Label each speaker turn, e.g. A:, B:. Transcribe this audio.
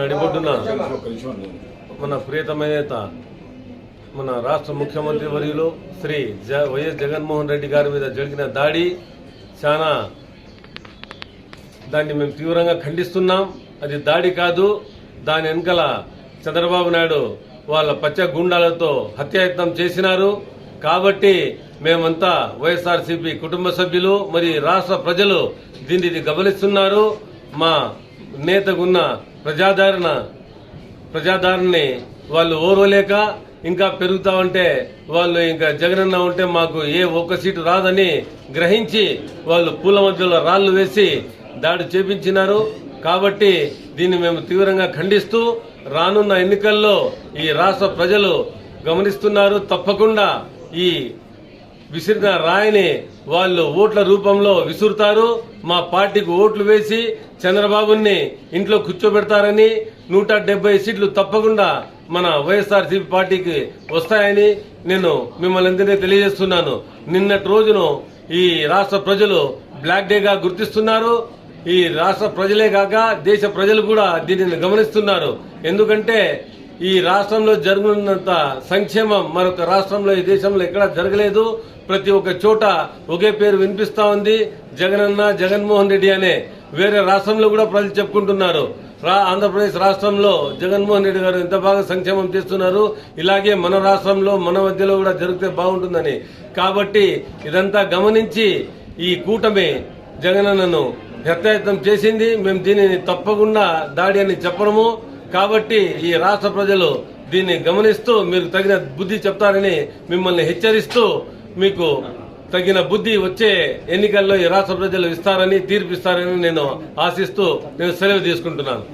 A: నడిబొడ్డున మన ప్రియతమ నేత మన రాష్ట్ర ముఖ్యమంత్రి వర్యులు శ్రీ జ వైఎస్ జగన్మోహన్ రెడ్డి గారి మీద జరిగిన దాడి చాలా దాన్ని మేము తీవ్రంగా ఖండిస్తున్నాం. అది దాడి కాదు దాని వెనకల చంద్రబాబు నాయుడు వాళ్ళ పచ్చ గుండాలతో హత్యాయత్నం చేసినారు. కాబట్టి మేమంతా వైఎస్ఆర్సీపీ కుటుంబ సభ్యులు మరి రాష్ట్ర ప్రజలు దీన్ని గమనిస్తున్నారు. మా నేతకున్న ప్రజాదరణ ప్రజాదరణని వాళ్ళు ఓర్వలేక ఇంకా పెరుగుతా ఉంటే వాళ్ళు ఇంకా జగనన్న ఉంటే మాకు ఏ ఒక్క సీటు రాదని గ్రహించి వాళ్ళు పూల మధ్యలో రాళ్ళు వేసి దాడి చేపించినారు. కాబట్టి దీన్ని మేము తీవ్రంగా ఖండిస్తూ రానున్న ఎన్నికల్లో ఈ రాష్ట్ర ప్రజలు గమనిస్తున్నారు. తప్పకుండా ఈ విసిరిన రాయిని వాళ్ళు ఓట్ల రూపంలో విసురుతారు. మా పార్టీకి ఓట్లు వేసి చంద్రబాబుని ఇంట్లో కూర్చోబెడతారని నూట డెబ్బై సీట్లు తప్పకుండా మన వైఎస్ఆర్సీపీ పార్టీకి వస్తాయని నేను మిమ్మల్ని అందరినీ తెలియజేస్తున్నాను. నిన్నటి రోజును ఈ రాష్ట్ర ప్రజలు బ్లాక్ డేగా గుర్తిస్తున్నారు. ఈ రాష్ట్ర ప్రజలే కాక దేశ ప్రజలు కూడా దీనిని గమనిస్తున్నారు. ఎందుకంటే ఈ రాష్ట్రంలో జరుగుతున్నంత సంక్షేమం మరొక రాష్ట్రంలో ఈ దేశంలో ఎక్కడా జరగలేదు. ప్రతి ఒక్క చోట ఒకే పేరు వినిపిస్తా ఉంది. జగనన్న జగన్మోహన్ రెడ్డి అనే వేరే రాష్ట్రంలో కూడా ప్రజలు చెప్పుకుంటున్నారు. రా ఆంధ్రప్రదేశ్ రాష్ట్రంలో జగన్మోహన్ రెడ్డి గారు ఎంత బాగా సంక్షేమం చేస్తున్నారు. ఇలాగే మన రాష్ట్రంలో మన మధ్యలో కూడా జరిగితే బాగుంటుందని. కాబట్టి ఇదంతా గమనించి ఈ కూటమి జగనన్నను హత్యాయత్నం చేసింది. మేము దీనిని తప్పకుండా దాడి అని చెప్పడము. కాబట్టి ఈ రాష్ట్ర ప్రజలు దీన్ని గమనిస్తూ మీరు తగిన బుద్ధి చెప్తారని మిమ్మల్ని హెచ్చరిస్తూ మీకు తగిన బుద్ధి వచ్చే ఎన్నికల్లో ఈ రాష్ట్ర ప్రజలు ఇస్తారని తీర్పిస్తారని నేను ఆశిస్తూ నేను సెలవు తీసుకుంటున్నాను.